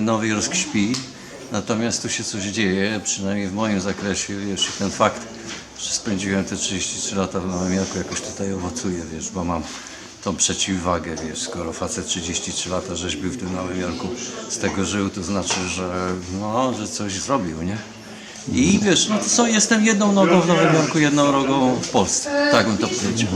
Nowy Jork śpi, natomiast tu się coś dzieje, przynajmniej w moim zakresie, i ten fakt, że spędziłem te 33 lata w Nowym Jorku, jakoś tutaj owocuje, wiesz, bo mam tą przeciwwagę, wiesz, skoro facet 33 lata rzeźbił w tym Nowym Jorku, z tego żył, to znaczy, że no, że coś zrobił, nie? I wiesz, no co, jestem jedną nogą w Nowym Jorku, jedną nogą w Polsce. Tak bym to powiedział.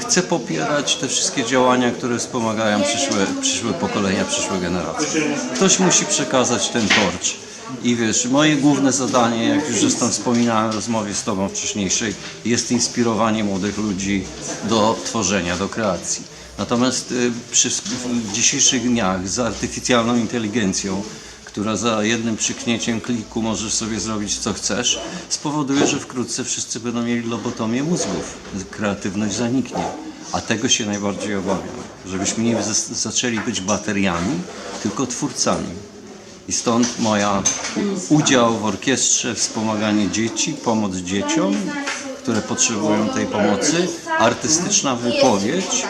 Chcę popierać te wszystkie działania, które wspomagają przyszłe, przyszłe pokolenia, przyszłe generacje. Ktoś musi przekazać ten torcz. I wiesz, moje główne zadanie, jak już zresztą wspominałem w rozmowie z Tobą wcześniejszej, jest inspirowanie młodych ludzi do tworzenia, do kreacji. Natomiast y, przy, w dzisiejszych dniach z artyficjalną inteligencją która za jednym przyknięciem kliku możesz sobie zrobić co chcesz, spowoduje, że wkrótce wszyscy będą mieli lobotomię mózgów. Kreatywność zaniknie. A tego się najbardziej obawiam. Żebyśmy nie zaczęli być bateriami, tylko twórcami. I stąd moja udział w orkiestrze, wspomaganie dzieci, pomoc dzieciom, które potrzebują tej pomocy, artystyczna wypowiedź,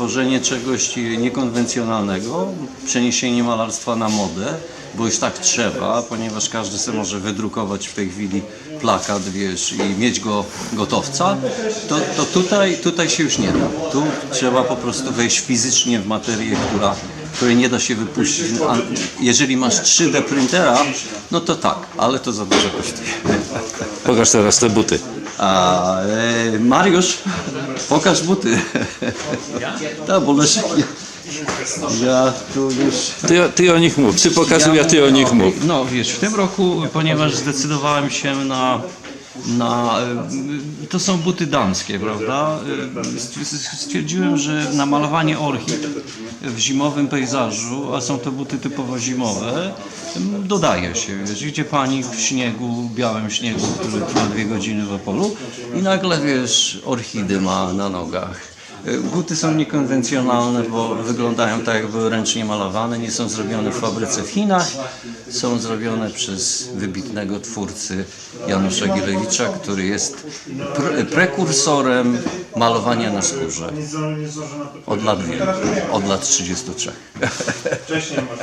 tworzenie czegoś niekonwencjonalnego, przeniesienie malarstwa na modę, bo już tak trzeba, ponieważ każdy sobie może wydrukować w tej chwili plakat, wiesz, i mieć go gotowca, to, to tutaj, tutaj się już nie da. Tu trzeba po prostu wejść fizycznie w materię, która, której nie da się wypuścić. A jeżeli masz 3D printera, no to tak, ale to za dużo kosztuje. Pokaż teraz te buty. A e, Mariusz, pokaż buty. Tak, bo Leszek, ja, ja tu już... Ty, ty o nich mów. Ty pokazuj, a ty o nich mów. No wiesz, w tym roku, ponieważ zdecydowałem się na, na e, to są buty damskie, prawda? St- Stwierdziłem, że na malowanie orchid w zimowym pejzażu, a są to buty typowo zimowe, dodaje się, wiesz, idzie pani w śniegu, białym śniegu, który trwa dwie godziny w Opolu i nagle, wiesz, orchidy ma na nogach. Buty są niekonwencjonalne, bo wyglądają tak, jak były ręcznie malowane. Nie są zrobione w fabryce w Chinach. Są zrobione przez wybitnego twórcy Janusza Gilewicza, który jest pre prekursorem malowania na skórze. Od lat wielu, od lat 33.